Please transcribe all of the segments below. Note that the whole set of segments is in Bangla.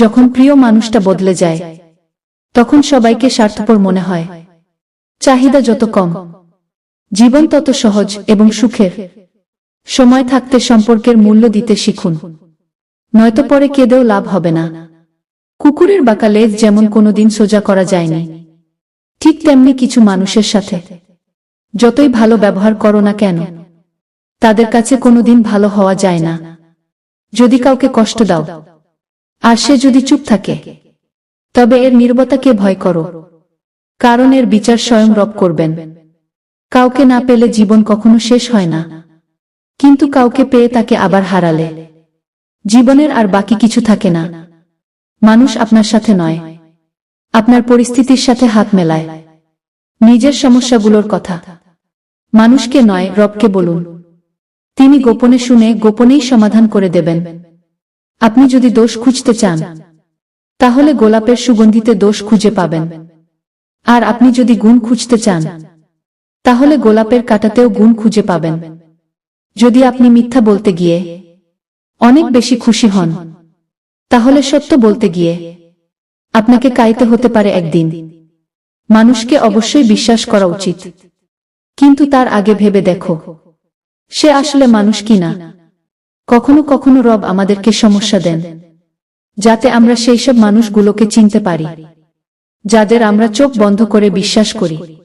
যখন প্রিয় মানুষটা বদলে যায়, তখন সবাইকে স্বার্থপর মনে হয়। চাহিদা যত কম, জীবন তত সহজ এবং সুখের। সময় থাকতে সম্পর্কের মূল্য দিতে শিখুন। নয়তো পরে কেঁদেও লাভ হবে না। কুকুরের বাঁকা লেজ যেমন কোনোদিন সোজা করা যায়নি, ঠিক তেমনি কিছু মানুষের সাথে। যতই ভালো ব্যবহার করো না কেন, তাদের কাছে কোনোদিন ভালো হওয়া যায় না। যদি কাউকে কষ্ট দাও আর সে যদি চুপ থাকে, তবে এর নির্বতাকে ভয় করো, কারণ এর বিচার স্বয়ং রব করবেন। কাউকে না পেলে জীবন কখনো শেষ হয় না। কিন্তু কাউকে পেয়ে তাকে আবার হারালে। জীবনের আর বাকি কিছু থাকে না। মানুষ আপনার সাথে নয়। আপনার পরিস্থিতির সাথে হাত মেলায়। নিজের সমস্যাগুলোর কথা। মানুষকে নয়, রবকে বলুন। তিনি গোপনে শুনে গোপনেই সমাধান করে দেবেন। আপনি যদি দোষ খুঁজতে চান, তাহলে গোলাপের সুগন্ধিতে দোষ খুঁজে পাবেন। আর আপনি যদি গুণ খুঁজতে চান, তাহলে গোলাপের কাটাতেও গুণ খুঁজে পাবেন। যদি আপনি মিথ্যা বলতে গিয়ে অনেক বেশি খুশি হন, তাহলে সত্য বলতে গিয়ে আপনাকে কাইতে হতে পারে একদিন। মানুষকে অবশ্যই বিশ্বাস করা উচিত। কিন্তু তার আগে ভেবে দেখো, সে আসলে মানুষ কিনা। কখনো কখনো রব আমাদেরকে সমস্যা দেন, যাতে আমরা সেই সব মানুষগুলোকে চিনতে পারি, যাদের আমরা চোখ বন্ধ করে বিশ্বাস করি।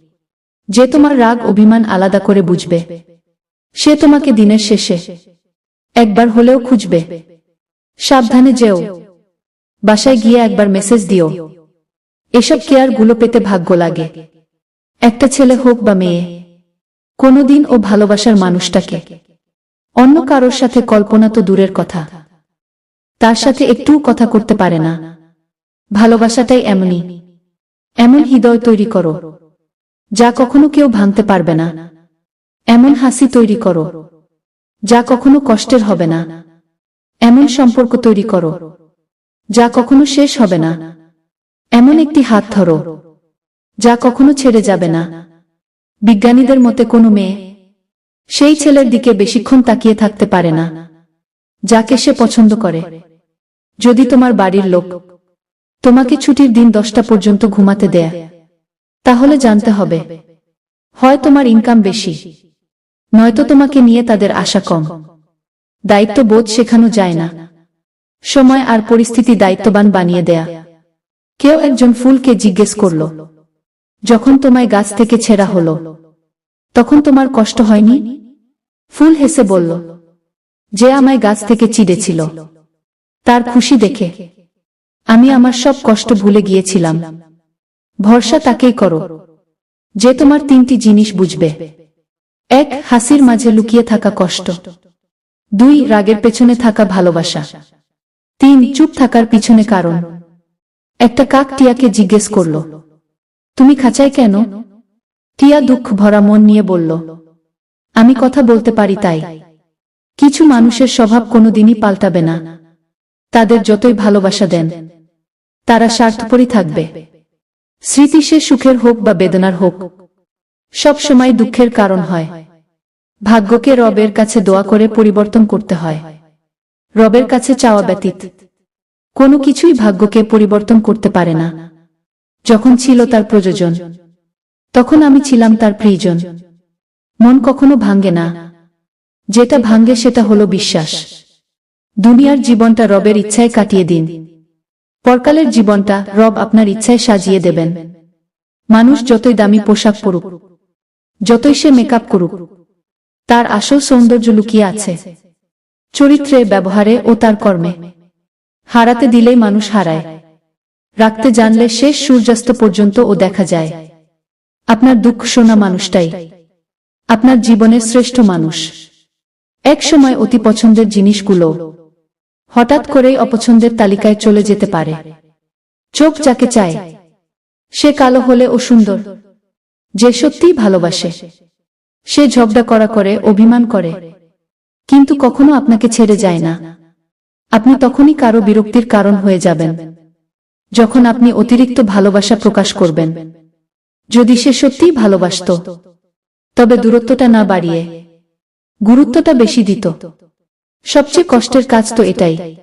যে তোমার রাগ, অভিমান আলাদা করে বুঝবে। সে তোমাকে দিনের শেষে একবার হলেও খুঁজবে। সাবধানে যেও। বাসায় গিয়ে একবার মেসেজ দিও। এসব কেয়ারগুলো পেতে ভাগ্য লাগে। একটা ছেলে হোক বা মেয়ে, কোনোদিন ও ভালোবাসার মানুষটাকে। অন্য কারোর সাথে কল্পনা তো দূরের কথা। তার সাথে একটুও কথা করতে পারে না। ভালোবাসাটাই এমনই এমন হৃদয় তৈরি করো, যা কখনো কেউ ভাঙতে পারবে না। এমন হাসি তৈরি করো, যা কখনো কষ্টের হবে না। এমন সম্পর্ক তৈরি করো, যা কখনো শেষ হবে না। এমন একটি হাত ধরো, যা কখনো ছেড়ে যাবে না। বিজ্ঞানীদের মতে কোনো মেয়ে সেই ছেলের দিকে বেশিক্ষণ তাকিয়ে থাকতে পারে না, যাকে সে পছন্দ করে। যদি তোমার বাড়ির লোক তোমাকে ছুটির দিন দশটা পর্যন্ত ঘুমাতে দেয়, তাহলে জানতে হবে, হয় তোমার ইনকাম বেশি, নয়তো তোমাকে নিয়ে তাদের আশা কম। দায়িত্ব বোধ শেখানো যায় না। সময় আর পরিস্থিতি দায়িত্ববান বানিয়ে দেয়া। কেউ একজন ফুলকে জিজ্ঞেস করল, যখন তোমায় গাছ থেকে ছেঁড়া হলো তখন তোমার কষ্ট হয়নি? ফুল হেসে বলল, যে আমায় গাছ থেকে চিড়েছিল, তার খুশি দেখে আমি আমার সব কষ্ট ভুলে গিয়েছিলাম। ভরসা তাকেই করো, যে তোমার তিনটি জিনিস বুঝবে। এক, হাসির মাঝে লুকিয়ে থাকা কষ্ট। দুই, রাগের পেছনে থাকা ভালোবাসা। তিন, চুপ থাকার পিছনে কারণ। একটা কাক টিয়াকে জিজ্ঞেস করল, তুমি খাঁচায় কেন? টিয়া দুঃখ ভরা মন নিয়ে বলল, আমি কথা বলতে পারি তাই। কিছু মানুষের স্বভাব কোনোদিনই পাল্টাবে না। তাদের যতই ভালোবাসা দেন, তারা স্বার্থপরই থাকবে। স্মৃতি সে সুখের হোক বা বেদনার হোক, সব সময় দুঃখের কারণ হয়। ভাগ্যকে রবের কাছে দোয়া করে পরিবর্তন করতে হয়। রবের কাছে চাওয়া ব্যতীত, কোনো কিছুই ভাগ্যকে পরিবর্তন করতে পারে না। যখন ছিল তার প্রয়োজন তখন আমি ছিলাম তার প্রিয়জন। মন কখনো ভাঙ্গে না। যেটা ভাঙ্গে সেটা হলো বিশ্বাস। দুনিয়ার জীবনটা রবের ইচ্ছায় কাটিয়ে দিন। পরকালের জীবনটা রব আপনার ইচ্ছায় সাজিয়ে দেবেন। মানুষ যতই দামি পোশাক পরুক, যতই সে মেকআপ করুক, তার আসল সৌন্দর্য লুকিয়ে আছে। চরিত্রে, ব্যবহারে ও তার কর্মে। হারাতে দিলেই মানুষ হারায়। রাখতে জানলে শেষ সূর্যাস্ত পর্যন্ত ও দেখা যায়। আপনার দুঃখ শোনা মানুষটাই। আপনার জীবনের শ্রেষ্ঠ মানুষ। এক সময় অতি পছন্দের জিনিসগুলো হঠাৎ করেই অপছন্দের তালিকায় চলে যেতে পারে। চোখ যাকে চায়, সে কালো হলে ও সুন্দর। যে সত্যিই ভালোবাসে, সে ঝগড়া করা করে, অভিমান করে। কিন্তু কখনো আপনাকে ছেড়ে যায় না। আপনি তখনই কারও বিরক্তির কারণ হয়ে যাবেন, যখন আপনি অতিরিক্ত ভালোবাসা প্রকাশ করবেন। যদি সে সত্যিই ভালোবাসত, তবে দূরত্বটা না বাড়িয়ে গুরুত্বটা বেশি দিত। সবচেয়ে কষ্টের কাজ তো এটাই।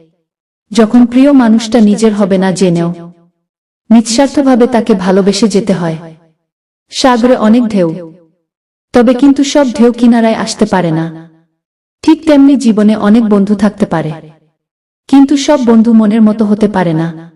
যখন প্রিয় মানুষটা নিজের হবে না জেনেও, নিঃস্বার্থভাবে তাকে ভালোবেসে যেতে হয়। সাগরে অনেক ঢেউ, তবে কিন্তু সব ঢেউ কিনারায় আসতে পারে না। ঠিক তেমনি জীবনে অনেক বন্ধু থাকতে পারে। কিন্তু সব বন্ধু মনের মতো হতে পারে না।